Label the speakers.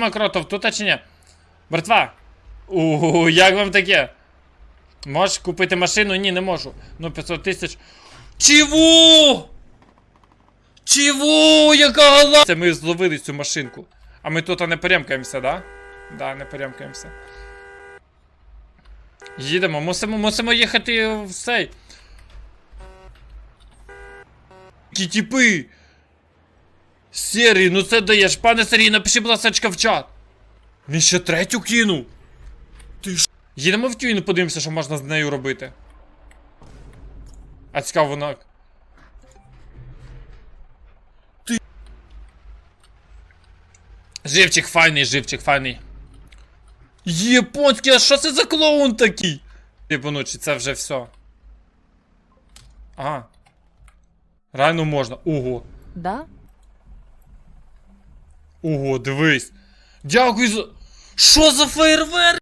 Speaker 1: Дима Кротов, тут чи ні? Братва. У, як вам таке? Можеш купити машину? Ні, не можу. Ну, 500 тисяч. Чого? Чого? Яка гала? Це ми зловили цю машинку. А ми тут не перемкаємося, да? Да, не перемкаємося. Їдемо, мусимо, мусимо їхати в цей. Ті. Сергій, ну це даєш. Пане Сергій, напиши, будь в чат. Він ще третю кинув. Ти ж. Їдемо в тюйну, подивимося, що можна з нею робити. А цікаво вона. Ти. Живчик файний, живчик файний. Японський, а що це за клоун такий? Типу, чи це вже все. Ага. Реально можна. Ого.
Speaker 2: Да?
Speaker 1: Ого, дивись. Дякую за. Що за фейерверк?